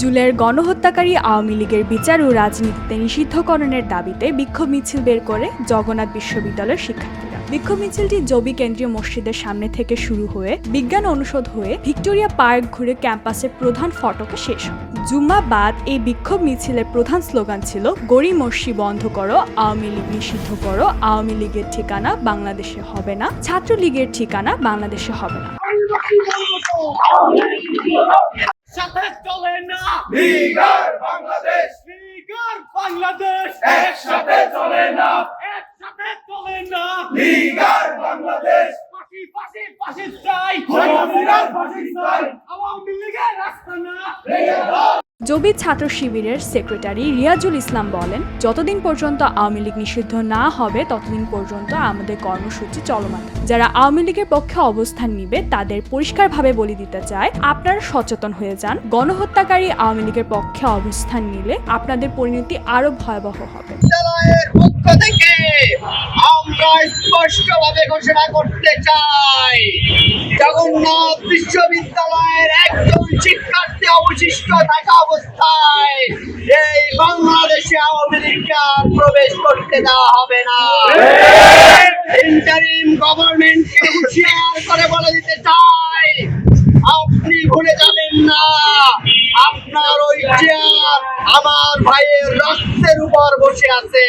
জুলের গণহত্যাকারী আওয়ামী লীগের বিচার ও রাজনীতিতে নিষিদ্ধকরণের দাবিতে বিক্ষোভ মিছিল বের করে জগন্নাথ বিশ্ববিদ্যালয়ের শিক্ষার্থীরা। বিক্ষোভ মিছিলটি জবি কেন্দ্রীয় মসজিদের সামনে থেকে শুরু হয়ে বিজ্ঞান অনুষদ হয়ে ভিক্টোরিয়া পার্ক ঘুরে ক্যাম্পাসের প্রধান ফটকে শেষ হয়। জুম্মা বাদ এই বিক্ষোভ মিছিলের প্রধান স্লোগান ছিল, গড়ি মসজি বন্ধ করো, আওয়ামী লীগ নিষিদ্ধ করো, আওয়ামী লীগের ঠিকানা বাংলাদেশে হবে না, ছাত্রলীগের ঠিকানা বাংলাদেশে হবে না। চলে না। লিগার বাংলাদেশ। লিগার বাংলাদেশ। একসাথে চলে না। একসাথে চলে না। লিগার বাংলাদেশ। পাশে পাশে পাশে চাই। আওয়ামী লীগের রাস্তা না। জবি ছাত্র শিবিরের সেক্রেটারি রিয়াজুল ইসলাম বলেন, যতদিন পর্যন্ত আওয়ামী লীগ নিষিদ্ধ না হবে, ততদিন পর্যন্ত আমাদের কর্মসূচি চলমান। যারা আওয়ামী লীগের পক্ষে অবস্থান নিবে, তাদের পরিষ্কারভাবে বলে দিতে চায় আপনারা সচেতন হয়ে যান। গণহত্যাকারী আওয়ামী লীগের পক্ষে অবস্থান নিলে আপনাদের পরিণতি আরও ভয়াবহ হবে। স্পষ্টভাবে ঘোষণা করতে চাই, জগন্নাথ বিশ্ববিদ্যালয়ের একজন অবশিষ্ট থাকা অবস্থায় এই বাংলাদেশে লীগকে প্রবেশ করতে দেওয়া হবে না। ইন্টারিম গভর্নমেন্টকে হুঁশিয়ার করে বলে দিতে চাই, আপনি ভুলে যাবেন না। আপনার ওই চেয়ার আমার ভাইয়ের রক্তের উপর বসে আছে।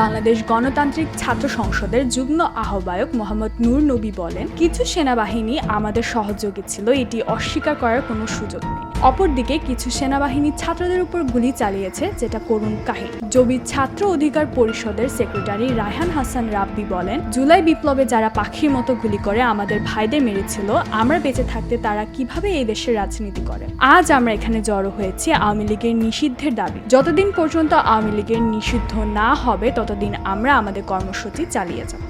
বাংলাদেশ গণতান্ত্রিক ছাত্র সংসদের যুগ্ম আহ্বায়ক মোহাম্মদ নূর নবী বলেন, কিছু সেনাবাহিনী আমাদের সহযোগী ছিল, এটি অস্বীকার করার কোনো সুযোগ নেই। অপরদিকে কিছু সেনাবাহিনী ছাত্রদের উপর গুলি চালিয়েছে, যেটা করুণ কাহিনী। জবি ছাত্র অধিকার পরিষদের সেক্রেটারি রায়হান হাসান রাব্বি বলেন, জুলাই বিপ্লবে যারা পাখির মতো গুলি করে আমাদের ভাইদের মেরেছিল, আমরা বেঁচে থাকতে তারা কীভাবে এই দেশের রাজনীতি করে? আজ আমরা এখানে জড়ো হয়েছি আওয়ামী লীগের নিষিদ্ধের দাবি। যতদিন পর্যন্ত আওয়ামী লীগের নিষিদ্ধ না হবে ততদিন আমরা আমাদের কর্মসূচি চালিয়ে যাব।